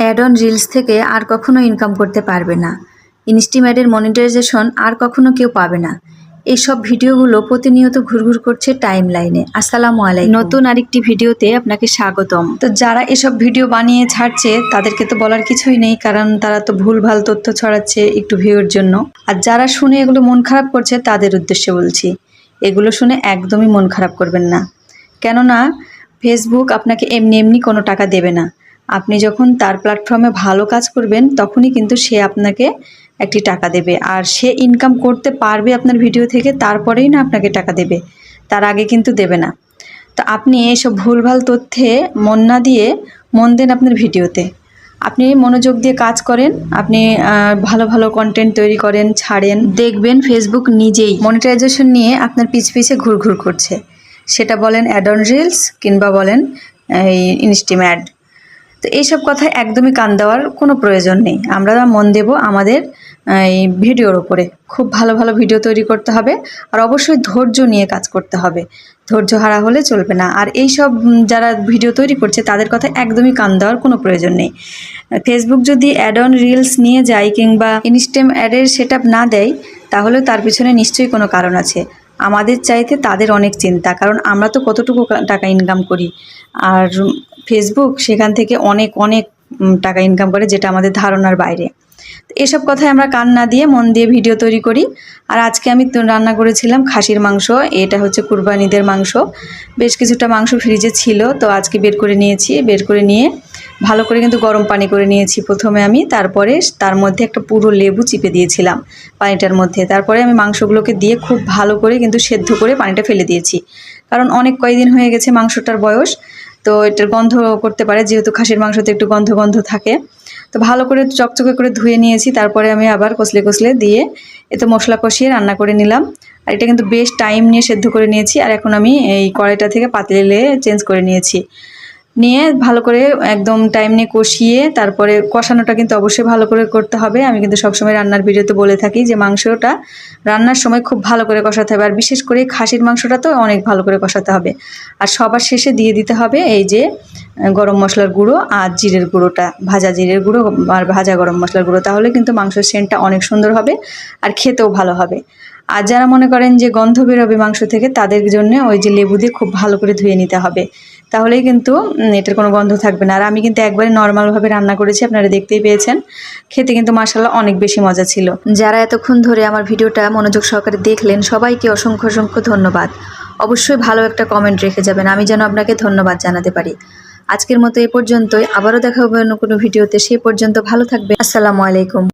Add on reels থেকে আর কখনো income করতে পারবে না। ইনস্টিম্যাটের মনিটাইজেশন আর কখনো কেউ পাবে না। এইসব ভিডিওগুলো প্রতিনিয়ত ঘুরঘুর করছে টাইম লাইনে আসসালামু আলাইকুম। নতুন আরেকটি ভিডিওতে আপনাকে স্বাগতম। তো যারা এসব ভিডিও বানিয়ে ছাড়ছে তাদেরকে তো বলার কিছুই নেই কারণ তারা তো ভুলভাল তথ্য ছড়াচ্ছে একটু ভিউর জন্য। আর যারা শুনে এগুলো মন খারাপ করছে তাদের উদ্দেশ্যে বলছি এগুলো শুনে একদমই মন খারাপ করবেন না। কেননা ফেসবুক আপনাকে এমনি এমনি কোনো টাকা দেবে না। আপনি যখন তার প্ল্যাটফর্মে ভালো কাজ করবেন, তখনই কিন্তু সে আপনাকে একটি টাকা দেবে। আর সে ইনকাম করতে পারবে আপনার ভিডিও থেকে, তারপরেই না আপনাকে টাকা দেবে। তার আগে কিন্তু দেবে না। তো আপনি এসব ভুলভাল তথ্যে মন না দিয়ে মন দেন আপনার ভিডিওতে আপনি মনোযোগ দিয়ে কাজ করেন, আপনি ভালো ভালো কন্টেন্ট তৈরি করেন, ছাড়েন। দেখবেন ফেসবুক নিজেই মনিটাইজেশন নিয়ে আপনার পিছ, পিছে ঘুরঘুর করছে। সেটা বলেন অ্যাডন রিলস কিংবা বলেন, এই ইনস্টিম্যাড তো এইসব কথায় একদমই কান দেওয়ার কোনো প্রয়োজন নেই। আমরা মন দেব আমাদের এই ভিডিওর ওপরে খুব ভালো ভালো ভিডিও তৈরি করতে হবে আর অবশ্যই ধৈর্য নিয়ে কাজ করতে হবে। ধৈর্য হারা হলে চলবে না। আর এই সব যারা ভিডিও তৈরি করছে তাদের কথা একদমই কান দেওয়ার কোনো প্রয়োজন নেই। ফেসবুক যদি অ্যাড অন রিলস নিয়ে যায় কিংবা ইনস্টেম অ্যাডের সেট না দেয়, তাহলে তার পিছনে নিশ্চয়ই কোনো কারণ আছে। আমাদের চাইতে তাদের অনেক চিন্তা, কারণ আমরা তো কতটুকু টাকা ইনকাম করি। আর ফেসবুক সেখান থেকে অনেক অনেক টাকা ইনকাম করে, যেটা আমাদের ধারণার বাইরে। এসব কথায় আমরা কান না দিয়ে মন দিয়ে ভিডিও তৈরি করি। আর আজকে আমি রান্না করেছিলাম খাসির মাংস, এটা হচ্ছে কুরবানিদের মাংস। বেশ কিছুটা মাংস ফ্রিজে ছিল, তো আজকে বের করে নিয়েছি। বের করে নিয়ে ভালো করে কিন্তু গরম পানি করে নিয়েছি প্রথমে আমি, তারপরে তার মধ্যে একটা পুরো লেবু চিপে দিয়েছিলাম পানিটার মধ্যে। তারপরে আমি মাংসগুলোকে দিয়ে খুব ভালো করে কিন্তু সেদ্ধ করে পানিটা ফেলে দিয়েছি। কারণ অনেক কয়দিন হয়ে গেছে মাংসটার বয়স, তো এটার গন্ধ করতে পারে, যেহেতু খাসির মাংসতে একটু গন্ধ গন্ধ থাকে। তো ভালো করে চকচকে করে ধুয়ে নিয়েছি, তারপরে আমি আবার কষলে কষলে দিয়ে এতে মশলা কষিয়ে রান্না করে নিলাম। আর এটা কিন্তু বেশ টাইম নিয়ে সেদ্ধ করে নিয়েছি, আর এখন আমি এই কড়াইটা থেকে পাতলে চেঞ্জ করে নিয়েছি। নিয়ে ভালো করে একদম টাইম নিয়ে কষিয়ে তারপরে কষানোটা কিন্তু অবশ্যই ভালো করে করতে হবে। আমি কিন্তু সবসময় রান্নার ভিডিওতে বলে থাকি যে মাংসটা রান্নার সময় খুব ভালো করে কষাতে হবে। আর বিশেষ করে খাসির মাংসটা তো অনেক ভালো করে কষাতে হবে। আর সবার শেষে দিয়ে দিতে হবে এই যে গরম মশলার গুঁড়ো আর জিরের গুঁড়োটা, ভাজা জিরের গুঁড়ো আর ভাজা গরম মশলার গুঁড়ো। তাহলে কিন্তু মাংসের সেন্টটা অনেক সুন্দর হবে আর খেতেও ভালো হবে। আর যারা মনে করেন যে গন্ধ বেরোবে মাংস থেকে, তাদের জন্য ওই যে লেবু দিয়ে খুব ভালো করে ধুয়ে নিতে হবে। তাহলেই কিন্তু এটার কোনো গন্ধ থাকবে না। আর আমি কিন্তু একবারে নর্মালভাবে রান্না করেছি, আপনারা দেখতেই পেয়েছেন। খেতে কিন্তু মাসাল্লাহ অনেক বেশি মজা ছিল। যারা এতক্ষণ ধরে আমার ভিডিওটা মনোযোগ সহকারে দেখলেন, সবাইকে অসংখ্য অসংখ্য ধন্যবাদ। অবশ্যই ভালো একটা কমেন্ট রেখে যাবেন। আমি যেন আপনাকে ধন্যবাদ জানাতে পারি। আজকের মতো এ পর্যন্তই। আবারও দেখা হবে অন্য কোনো ভিডিওতে। সে পর্যন্ত ভালো থাকবে আসসালামু আলাইকুম।